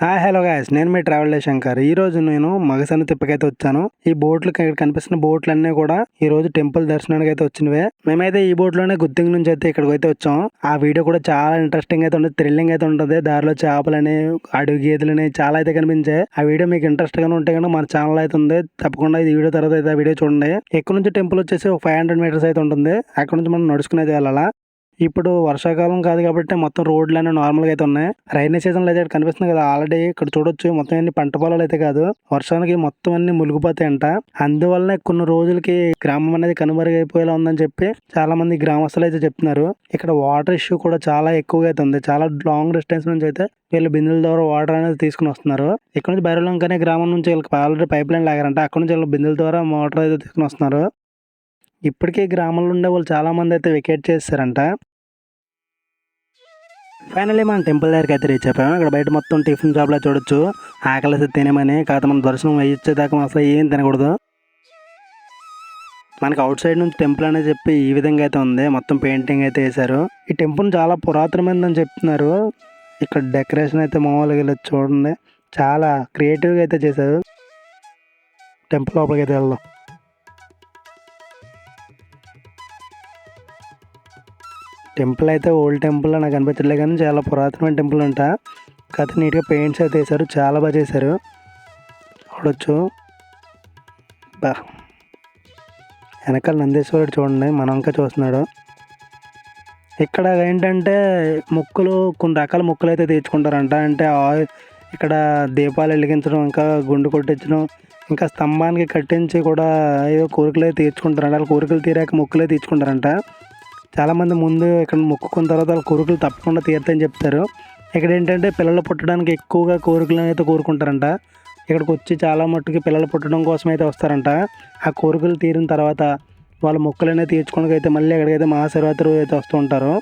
Hi hello guys నేను మీ travel Shankar. ఈ రోజు నేను మగసన తిప్పకైతే వచ్చాను. ఈ బోట్లు ఇక్కడ కనిపిస్తున్న బోట్లు అన్నీ కూడా ఈ రోజు టెంపుల్ దర్శనానికి అయితే వచ్చినవే. మేమైతే ఈ బోట్లోనే గుత్తింగ్ నుంచి అయితే ఇక్కడికి అయితే వచ్చాం. ఆ వీడియో కూడా చాలా ఇంట్రెస్టింగ్ అయితే ఉంటుంది థ్రిల్లింగ్ అయితే ఉంటుంది. దారిలో చేపలని అడుగు గీతలని చాలా అయితే కనిపించాయి. ఆ వీడియో మీకు ఇంట్రెస్ట్ గానే ఉంటే కనుక మన ఛానల్ అయితే ఉంది. తప్పకుండా ఈ వీడియో తర్వాత అయితే ఆ వీడియో చూడండి. ఇక్కడ నుంచి టెంపుల్ వచ్చేసి ఒక ఫైవ్ హండ్రెడ్ మీటర్స్ అయితే ఉంటుంది. అక్కడ నుంచి మనం నడుచుకునేది వెళ్ళాలా? ఇప్పుడు వర్షాకాలం కాదు కాబట్టి మొత్తం రోడ్లు అన్నీ నార్మల్గా అయితే ఉన్నాయి. రైనీ సీజన్లో అయితే ఇక్కడ కనిపిస్తుంది కదా ఆల్రెడీ ఇక్కడ చూడొచ్చు. మొత్తం అన్ని పంట పొలాలు అయితే కాదు. వర్షానికి మొత్తం అన్ని మునిగిపోతాయంట. అందువల్లనే కొన్ని రోజులకి గ్రామం అనేది కనుమరుగైపోయేలా ఉందని చెప్పి చాలా మంది గ్రామస్తులు అయితే చెప్తున్నారు. ఇక్కడ వాటర్ ఇష్యూ కూడా చాలా ఎక్కువగా అయితే ఉంది. చాలా లాంగ్ డిస్టెన్స్ నుంచి అయితే వీళ్ళు బిందెల ద్వారా వాటర్ అనేది తీసుకుని వస్తున్నారు. ఇక్కడ నుంచి బైరలంకనే గ్రామం నుంచి వీళ్ళకి ఆల్రెడీ పైప్ లైన్ లాగారంట. అక్కడ నుంచి వీళ్ళు బిందెల ద్వారా వాటర్ అయితే తీసుకుని వస్తున్నారు. ఇప్పటికే గ్రామంలో ఉండే వాళ్ళు చాలామంది అయితే వెకేట్ చేస్తారంట. ఫైనలీ మనం టెంపుల్ దగ్గరికి అయితే రీచ్ అయిపోయాం. ఇక్కడ బయట మొత్తం టిఫిన్ షాప్లో చూడొచ్చు. ఆకలిసి తినేమని కాకపోతే మనం దర్శనం వేయించేదాకా అసలు ఏం తినకూడదు. మనకి అవుట్ సైడ్ నుంచి టెంపుల్ అనేది చెప్పి ఈ విధంగా అయితే ఉంది. మొత్తం పెయింటింగ్ అయితే వేశారు. ఈ టెంపుల్ చాలా పురాతనమైందని చెప్తున్నారు. ఇక్కడ డెకరేషన్ అయితే మామూలుగా చూడండి. చాలా క్రియేటివ్గా అయితే చేశారు. టెంపుల్ లోపలికి అయితే వెళ్దాం. టెంపుల్ అయితే ఓల్డ్ టెంపుల్ నాకు అనిపించట్లేదు కానీ చాలా పురాతనమైన టెంపుల్ అంట. కథ నీట్గా పెయింట్స్ అయితే వేశారు చాలా బాగా చేశారు. చూడొచ్చు. బా. వెనకాల నందేశ్వరుడు చూడండి మనం ఇంకా చూస్తున్నాడు. ఇక్కడ ఏంటంటే ముక్కులు కొన్ని రకాల ముక్కులు అయితే తీర్చుకుంటారంట. అంటే ఆయిల్ ఇక్కడ దీపాలు వెలిగించడం ఇంకా గుండు కొట్టించడం ఇంకా స్తంభానికి కట్టించి కూడా ఏదో కోరికలు అయితే తీర్చుకుంటారంట. వాళ్ళ కోరికలు తీరాక ముక్కులే తీర్చుకుంటారంట. చాలామంది ముందు ఇక్కడ మొక్కుకున్న తర్వాత వాళ్ళ కోరికలు తప్పకుండా తీరుతాయని చెప్తారు. ఇక్కడ ఏంటంటే పిల్లలు పుట్టడానికి ఎక్కువగా కోరికలు అయితే కోరుకుంటారంట. ఇక్కడికి వచ్చి చాలా మట్టుకి పిల్లలు పుట్టడం కోసం అయితే వస్తారంట. ఆ కోరికలు తీరిన తర్వాత వాళ్ళ మొక్కలు అనేది తీర్చుకోవడానికి అయితే మళ్ళీ ఎక్కడికైతే మహాశివరాత్రి రోజు అయితే వస్తూ ఉంటారు.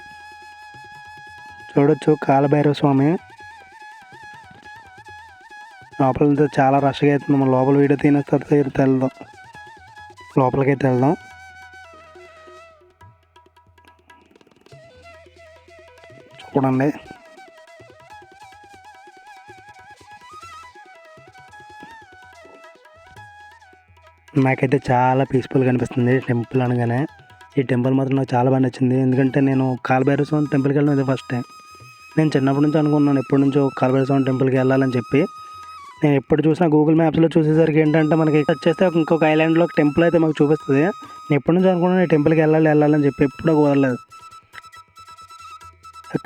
చూడొచ్చు కాలభైరవ స్వామి. లోపల చాలా రష్గా అవుతుంది. మన లోపల వీడియో తిన తర్వాత వెళ్దాం. లోపలికి అయితే వెళ్దాం. చూడండి. నాకైతే చాలా పీస్ఫుల్గా అనిపిస్తుంది టెంపుల్ అనగానే. ఈ టెంపుల్ మాత్రం నాకు చాలా బాగా నచ్చింది. ఎందుకంటే నేను కాలభైరవ స్వామి టెంపుల్కి వెళ్ళడం ఇది ఫస్ట్ టైం నేను చిన్నప్పటి నుంచి అనుకున్నాను ఎప్పటి నుంచో కాలభైరవ స్వామి టెంపుల్కి వెళ్ళాలని చెప్పి. నేను ఎప్పుడు చూసినా గూగుల్ మ్యాప్స్లో చూసేసరికి ఏంటంటే మనకి వచ్చేస్తే ఇంకొక ఐలాండ్లో ఒక టెంపుల్ అయితే మాకు చూపిస్తుంది. నేను ఎప్పటి నుంచి అనుకున్నాను టెంపుల్కి వెళ్ళాలి వెళ్ళాలని చెప్పి ఎప్పుడూ కుదరలేదు.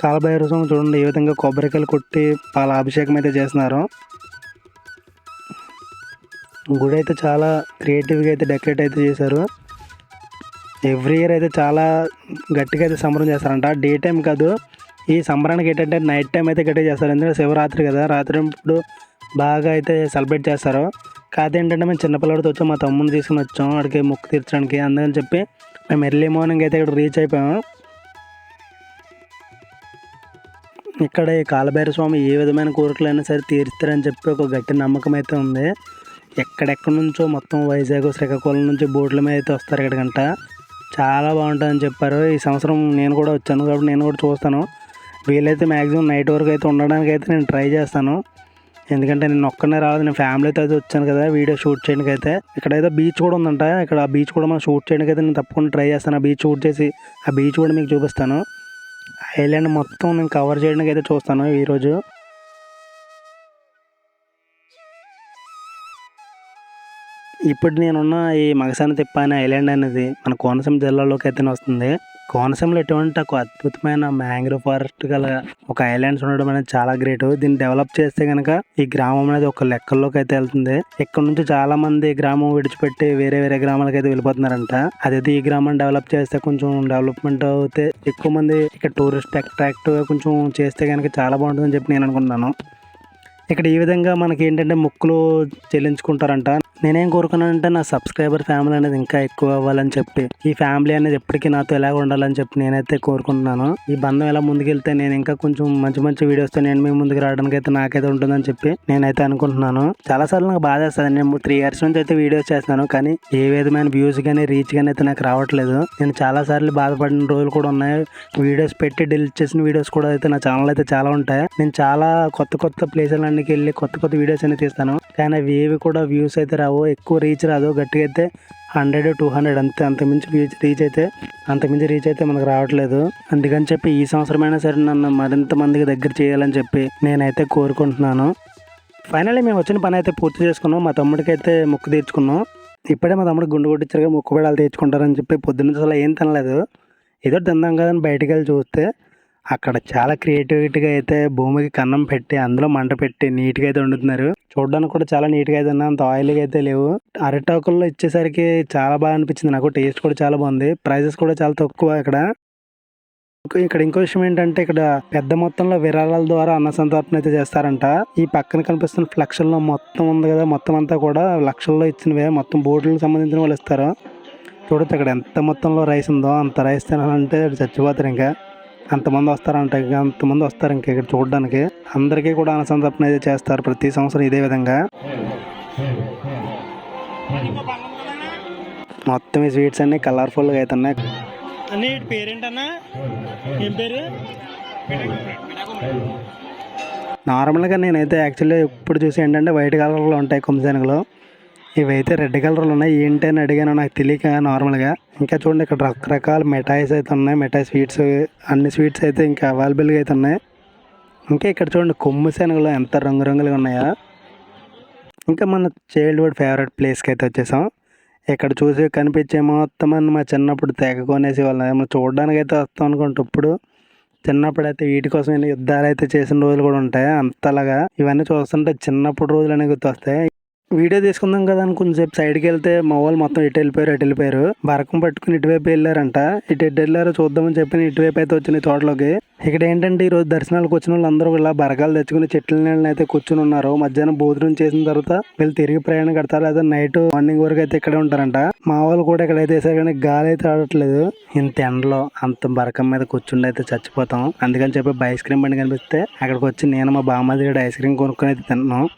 కాలభైరవ స్వామి చూడండి ఏ విధంగా కొబ్బరికాయలు కొట్టి పాల అభిషేకం అయితే చేస్తున్నారు. గుడి అయితే చాలా క్రియేటివ్గా అయితే డెకరేట్ అయితే చేశారు. ఎవ్రీ ఇయర్ అయితే చాలా గట్టిగా అయితే సంబరం చేస్తారంట. డే టైం కాదు ఈ సంబరానికి ఏంటంటే నైట్ టైం అయితే గట్టిగా చేస్తారు. ఎందుకంటే శివరాత్రి కదా రాత్రి ఇప్పుడు బాగా అయితే సెలబ్రేట్ చేస్తారు. కాదు ఏంటంటే మేము చిన్నపిల్లడితో వచ్చాం మా తమ్ముడిని తీసుకుని వచ్చాం వాడికి మొక్కు తీర్చడానికి అందుకని చెప్పి మేము ఎర్లీ మార్నింగ్ అయితే ఇక్కడ రీచ్ అయిపోయాము. ఇక్కడ ఈ కాలభైర స్వామి ఏ విధమైన కోరికలైనా సరే తీరుస్తారని చెప్పి ఒక గట్టి నమ్మకం అయితే ఉంది. ఎక్కడెక్కడి నుంచో మొత్తం వైజాగ్ శ్రీకాకుళం నుంచి బోట్ల మీద అయితే వస్తారు ఇక్కడికంట. చాలా బాగుంటుందని చెప్పారు. ఈ సంవత్సరం నేను కూడా వచ్చాను కాబట్టి నేను కూడా చూస్తాను. వీలైతే మ్యాక్సిమం నైట్ వరకు అయితే ఉండడానికి అయితే నేను ట్రై చేస్తాను. ఎందుకంటే నేను ఒక్కనే రాలేదు నేను ఫ్యామిలీతో అయితే వచ్చాను కదా వీడియో షూట్ చేయడానికి అయితే. ఇక్కడ బీచ్ కూడా ఉందంట. ఇక్కడ ఆ బీచ్ కూడా మనం షూట్ చేయడానికి అయితే నేను తప్పకుండా ట్రై చేస్తాను. ఆ బీచ్ షూట్ చేసి ఆ బీచ్ కూడా మీకు చూపిస్తాను. ఐలాండ్ మొత్తం నేను కవర్ చేయడానికి అయితే చూస్తాను ఈరోజు ఇప్పుడు నేనున్న ఈ మగసాని తిప్ప అనే ఐలాండ్ అనేది మన కోనసీమ జిల్లాలోకి అయితే వస్తుంది. కోనసీమలో ఎటువంటి ఒక అద్భుతమైన మ్యాంగ్రోవ్ ఫారెస్ట్ గల ఒక ఐలాండ్స్ ఉండడం అనేది చాలా గ్రేట్. దీన్ని డెవలప్ చేస్తే కనుక ఈ గ్రామం అనేది ఒక లెక్కల్లోకి అయితే వెళ్తుంది. ఇక్కడ నుంచి చాలా మంది గ్రామం విడిచిపెట్టి వేరే వేరే గ్రామాలకు అయితే వెళ్ళిపోతున్నారంట. అదైతే ఈ గ్రామం డెవలప్ చేస్తే కొంచెం డెవలప్మెంట్ అయితే ఎక్కువ మంది ఇక్కడ టూరిస్ట్ అట్రాక్టివ్ కొంచెం చేస్తే కనుక చాలా బాగుంటుందని చెప్పి నేను అనుకుంటున్నాను. ఇక్కడ ఈ విధంగా మనకి ఏంటంటే మొక్కులు చెల్లించుకుంటారంట. నేనేం కోరుకున్నానంటే నా సబ్స్క్రైబర్ ఫ్యామిలీ అనేది ఇంకా ఎక్కువ అవ్వాలని చెప్పి ఈ ఫ్యామిలీ అనేది ఎప్పటికీ నాతో ఎలా ఉండాలని చెప్పి నేనైతే కోరుకుంటున్నాను. ఈ బంధం ఎలా ముందుకెళ్తే నేను ఇంకా కొంచెం మంచి మంచి వీడియోస్తో నేను మీ ముందుకు రావడానికి అయితే నాకైతే ఉంటుందని చెప్పి నేనైతే అనుకుంటున్నాను. చాలా సార్లు నాకు బాధ వేస్తుంది. నేను త్రీ ఇయర్స్ నుంచి అయితే వీడియోస్ చేస్తున్నాను కానీ ఏ విధమైన వ్యూస్ కానీ రీచ్ కానీ అయితే నాకు రావట్లేదు. నేను చాలా సార్లు బాధపడిన రోజులు కూడా ఉన్నాయి. వీడియోస్ పెట్టి డిలీట్ చేసిన వీడియోస్ కూడా అయితే నా ఛానల్ అయితే చాలా ఉంటాయి. నేను చాలా కొత్త కొత్త ప్లేసులన్నిటికి వెళ్ళి కొత్త కొత్త వీడియోస్ అనేది తీస్తాను. కానీ అవి ఏవి కూడా వ్యూస్ అయితే రావు ఎక్కువ రీచ్ రాదు. గట్టిగా అయితే హండ్రెడ్ టూ హండ్రెడ్ అంతే అంతకుమించి రీచ్ రీచ్ అయితే అంతకుమించి రీచ్ అయితే మనకు రావట్లేదు. అందుకని చెప్పి ఈ సంవత్సరమైనా సరే నన్ను మరింత మందికి దగ్గర చేయాలని చెప్పి నేనైతే కోరుకుంటున్నాను. ఫైనల్లీ మేము వచ్చిన పని అయితే పూర్తి చేసుకున్నాం. మా తమ్ముడికి అయితే మొక్కు తీర్చుకున్నాం. ఇప్పుడే మా తమ్ముడు గుండు కొట్టించారుగా మొక్కు పెడాలు తీర్చుకుంటారని చెప్పి పొద్దున్న అసలు ఏం తినలేదు. ఏదో తిందాం కదని బయటికి వెళ్ళి చూస్తే అక్కడ చాలా క్రియేటివిటీగా అయితే భూమికి కన్నం పెట్టి అందులో మంట పెట్టి నీట్గా అయితే వండుతున్నారు. చూడడానికి కూడా చాలా నీట్గా అయితే ఉన్నాయి. అంత ఆయిల్గా అయితే లేవు. అరిటాకుల్లో ఇచ్చేసరికి చాలా బాగా అనిపించింది. నాకు టేస్ట్ కూడా చాలా బాగుంది. ప్రైజెస్ కూడా చాలా తక్కువ ఇక్కడ. ఇక్కడ ఇంకో విషయం ఏంటంటే ఇక్కడ పెద్ద మొత్తంలో విరాళాల ద్వారా అన్న సంతర్పణ అయితే చేస్తారంట. ఈ పక్కన కనిపిస్తున్న ఫ్లెక్షల్లో మొత్తం ఉంది కదా మొత్తం అంతా కూడా లక్షల్లో ఇచ్చినవే. మొత్తం బోర్డులకు సంబంధించిన వాళ్ళు ఇస్తారు. చూడొచ్చు అక్కడ ఎంత మొత్తంలో రైస్ ఉందో అంత రైస్ తినాలంటే చచ్చిపోతారు ఇంకా. అంతమంది వస్తారంట అంతమంది వస్తారు ఇంకా ఇక్కడ చూడడానికి. అందరికీ కూడా అన్న సంతర్పణ అయితే చేస్తారు ప్రతి సంవత్సరం ఇదే విధంగా. మొత్తం ఈ స్వీట్స్ అన్ని కలర్ఫుల్గా అవుతున్నాయి అన్నీ పేరేంటన్నా? ఏం పేరు? నార్మల్గా నేనైతే యాక్చువల్లీ ఇప్పుడు చూసి ఏంటంటే వైట్ కలర్లో ఉంటాయి కొమ్మశనగలు ఇవైతే రెడ్ కలర్లో ఉన్నాయి. ఏంటి అని అడిగాను నాకు తెలియక నార్మల్గా. ఇంకా చూడండి ఇక్కడ రకరకాల మిఠాయిస్ అయితే ఉన్నాయి. మిఠాయి స్వీట్స్ అన్ని స్వీట్స్ అయితే ఇంకా అవైలబుల్గా అయితే ఉన్నాయి. ఇంకా ఇక్కడ చూడండి కొమ్ము శనగలు ఎంత రంగురంగులుగా ఉన్నాయా. ఇంకా మన చైల్డ్హుడ్ ఫేవరెట్ ప్లేస్కి అయితే వచ్చేసాం. ఇక్కడ చూసి కనిపించే మొత్తం అని మా చిన్నప్పుడు తెగ కొనేసి వాళ్ళని చూడడానికి అయితే వస్తాం అనుకుంటే ఇప్పుడు. చిన్నప్పుడు అయితే వీటి కోసం యుద్ధాలు అయితే చేసిన రోజులు కూడా ఉంటాయి అంతలాగా. ఇవన్నీ చూస్తుంటే చిన్నప్పుడు రోజులు అనేవి గుర్తొస్తాయి. వీడియో తీసుకుందాం కదా అని కొంచెంసేపు సైడ్కి వెళ్తే మా వాళ్ళు మొత్తం ఇటు వెళ్ళిపోయారు అటు వెళ్ళిపోయారు. బరకం పట్టుకుని ఇటువైపు వెళ్ళారంట. ఇటు ఎటు వెళ్ళారో చూద్దామని చెప్పి ఇటువైపు అయితే వచ్చినాయి తోటలోకి. ఇక్కడ ఏంటంటే ఈ రోజు దర్శనాలకు వచ్చిన వాళ్ళందరూ ఇలా బరకాలు తెచ్చుకుని చెట్ల నీళ్ళని అయితే కూర్చుని ఉన్నారు. మధ్యాహ్నం భోజనం చేసిన తర్వాత వీళ్ళు తిరిగి ప్రయాణం కడతారు లేదా నైట్ మార్నింగ్ వరకు అయితే ఇక్కడే ఉంటారంట. మా వాళ్ళు కూడా ఇక్కడ అయితే వేసారు కానీ గాలి అయితే ఆడట్లేదు. ఇంత ఎండలో అంత బరకం మీద కూర్చుండి అయితే చచ్చిపోతాం. అందుకని చెప్పి ఐస్ క్రీమ్ బండి కనిపిస్తే అక్కడికి వచ్చి నేను మా బామ్మది ఐస్ క్రీమ్ కొనుక్కొని అయితే తిన్నాను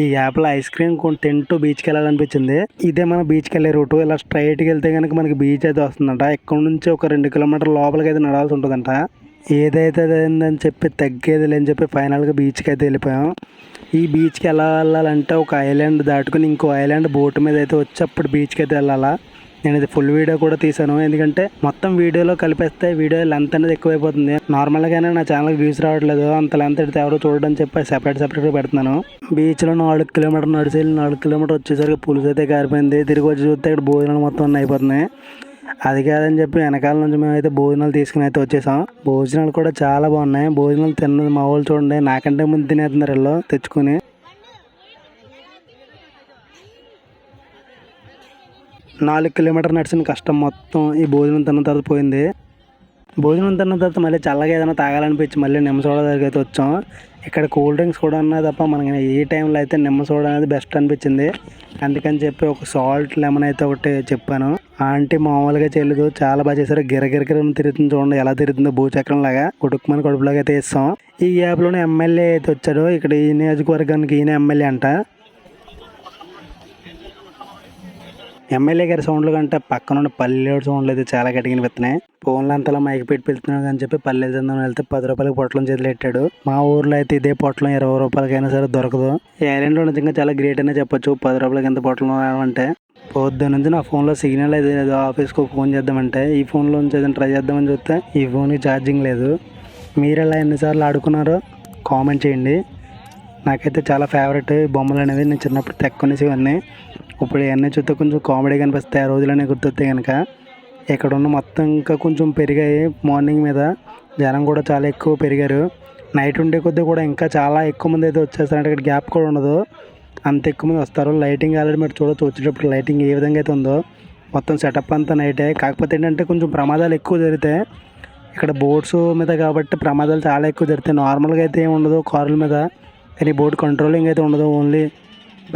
ఈ యాప్లో ఐస్ క్రీమ్ కొన్ని తింటూ బీచ్కి వెళ్ళాలనిపించింది. ఇదే మన బీచ్కి వెళ్ళే రూటు. ఇలా స్ట్రైట్కి వెళ్తే కనుక మనకి బీచ్ అయితే వస్తుందంట. ఇక్కడ నుంచి ఒక రెండు కిలోమీటర్ లోపలికి అయితే నడాల్సి ఉంటుందంట. ఏదైతే అదేందని చెప్పి తగ్గేది లేని చెప్పి ఫైనల్గా బీచ్కి అయితే వెళ్ళిపోయాం. ఈ బీచ్కి ఎలా వెళ్ళాలంటే ఒక ఐలాండ్ దాటుకుని ఇంకో ఐలాండ్ బోట్ మీద అయితే వచ్చి అప్పుడు బీచ్కి అయితే వెళ్ళాలా? నేను ఇది ఫుల్ వీడియో కూడా తీసాను ఎందుకంటే మొత్తం వీడియోలో కలిపేస్తే వీడియో లెంత్ అనేది ఎక్కువైపోతుంది. నార్మల్గానే నా ఛానల్ వ్యూస్ రావట్లేదు. అంత లెంత్ ఎడితే ఎవరు చూడడం చెప్పి సెపరేట్ సెపరేట్గా పెడుతున్నాను. బీచ్లో నాలుగు కిలోమీటర్ నడిచి నాలుగు కిలోమీటర్ వచ్చేసరికి పులుసు అయితే కారిపోయింది. తిరిగి వచ్చి చూస్తే ఇక్కడ భోజనాలు మొత్తం అన్నీ అయిపోతున్నాయి. అది కాదని చెప్పి వెనకాల నుంచి మేము అయితే భోజనాలు తీసుకుని అయితే వచ్చేసాం. భోజనాలు కూడా చాలా బాగున్నాయి. భోజనాలు తిన్నది మా వాళ్ళు చూడండి. నాకంటే ముందు తినేస్తున్నారు వీళ్ళు తెచ్చుకుని. నాలుగు కిలోమీటర్ నడిచిన కష్టం మొత్తం ఈ భోజనం తిన్న తర్వాత పోయింది. భోజనం తిన్న తర్వాత మళ్ళీ చల్లగా ఏదైనా తాగాలనిపించి మళ్ళీ నిమ్మ సోడా దగ్గరికి అయితే వచ్చాం. ఇక్కడ కూల్ డ్రింక్స్ కూడా ఉన్నాయి తప్ప మనకి ఏ టైంలో అయితే నిమ్మ సోడా అనేది బెస్ట్ అనిపించింది. అందుకని చెప్పి ఒక సాల్ట్ లెమన్ అయితే ఒకటి చెప్పాను. ఆంటీ మామూలుగా చెల్లదు చాలా బాగా చేశారు. గిరగిరగిరం తిరుగుతుంది చూడండి ఎలా తిరుగుతుందో భూచక్రం లాగా కుటుక్కుమని కడుపులాగా అయితే ఇస్తాం ఈ యాప్లోనే ఎమ్మెల్యే అయితే వచ్చాడు ఇక్కడ ఈ నియోజకవర్గానికి ఈయన ఎమ్మెల్యే అంట ఎమ్మెల్యే గారి సౌండ్లు కంటే పక్కన ఉన్న పల్లెడు సౌండ్లు అయితే చాలా గట్టిగా వినిపిస్తున్నాయి ఫోన్లు అంతలా మైకి పెట్టి పిలుతున్నాడు అని చెప్పి పల్లెలు తిందాం వెళ్తే పది రూపాయలకి పొట్లం చేతులు పెట్టాడు మా ఊర్లో అయితే ఇదే పొట్లం ఇరవై రూపాయలకైనా సరే దొరకదు. ఈ నిజంగా చాలా గ్రేట్ అనే చెప్పొచ్చు. పది రూపాయలకి ఎంత పొట్లం అంటే పొద్దు నుంచి నా ఫోన్లో సిగ్నల్ అయితే లేదు. ఆఫీస్కి ఫోన్ చేద్దామంటే. ఈ ఫోన్లో నుంచి ఏదైనా ట్రై చేద్దామని చూస్తే ఈ ఫోన్కి ఛార్జింగ్ లేదు. మీరు ఎలా ఎన్నిసార్లు ఆడుకున్నారో కామెంట్ చేయండి. నాకైతే చాలా ఫేవరెట్ బొమ్మలు అనేది నేను చిన్నప్పుడు తెక్కునేసి ఇవన్నీ ఇప్పుడు ఇవన్నీ చూస్తే కొంచెం కామెడీ కనిపిస్తాయి ఆ రోజులనే గుర్తొస్తాయి కనుక ఇక్కడ ఉన్న మొత్తం ఇంకా కొంచెం పెరిగాయి మార్నింగ్ మీద. జనం కూడా చాలా ఎక్కువ పెరిగారు. నైట్ ఉండే కొద్దీ కూడా ఇంకా చాలా ఎక్కువ మంది అయితే వచ్చేస్తారంటే ఇక్కడ గ్యాప్ కూడా ఉండదు. అంత ఎక్కువ మంది వస్తారు. లైటింగ్ ఆల్రెడీ మీరు చూడొచ్చు వచ్చేటప్పుడు లైటింగ్ ఏ విధంగా అయితే ఉందో. మొత్తం సెటప్ అంతా నైటే కాకపోతే ఏంటంటే కొంచెం ప్రమాదాలు ఎక్కువ జరుగుతాయి ఇక్కడ బోట్స్ మీద కాబట్టి ప్రమాదాలు చాలా ఎక్కువ జరుగుతాయి. నార్మల్గా అయితే ఏమి ఉండదు కార్ల మీద. కానీ బోర్డు కంట్రోలింగ్ అయితే ఉండదు ఓన్లీ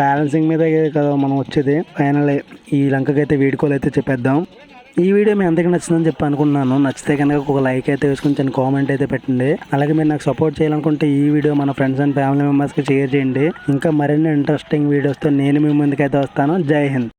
బ్యాలెన్సింగ్ మీద కదా మనం వచ్చేది. ఫైనల్ ఈ లంకకి అయితే వీడుకోలు అయితే చెప్పేద్దాం. ఈ వీడియో మీ అందరికీ నచ్చిందని చెప్పి అనుకున్నాను నచ్చితే కనుక ఒక లైక్ అయితే వేసుకుని చిన్న కామెంట్ అయితే పెట్టండి. అలాగే మీరు నాకు సపోర్ట్ చేయాలనుకుంటే ఈ వీడియో మన ఫ్రెండ్స్ అండ్ ఫ్యామిలీ మెంబర్స్కి షేర్ చేయండి. ఇంకా మరిన్ని ఇంట్రెస్టింగ్ వీడియోస్తో నేను మీ ముందుకైతే వస్తాను. జై హింద్.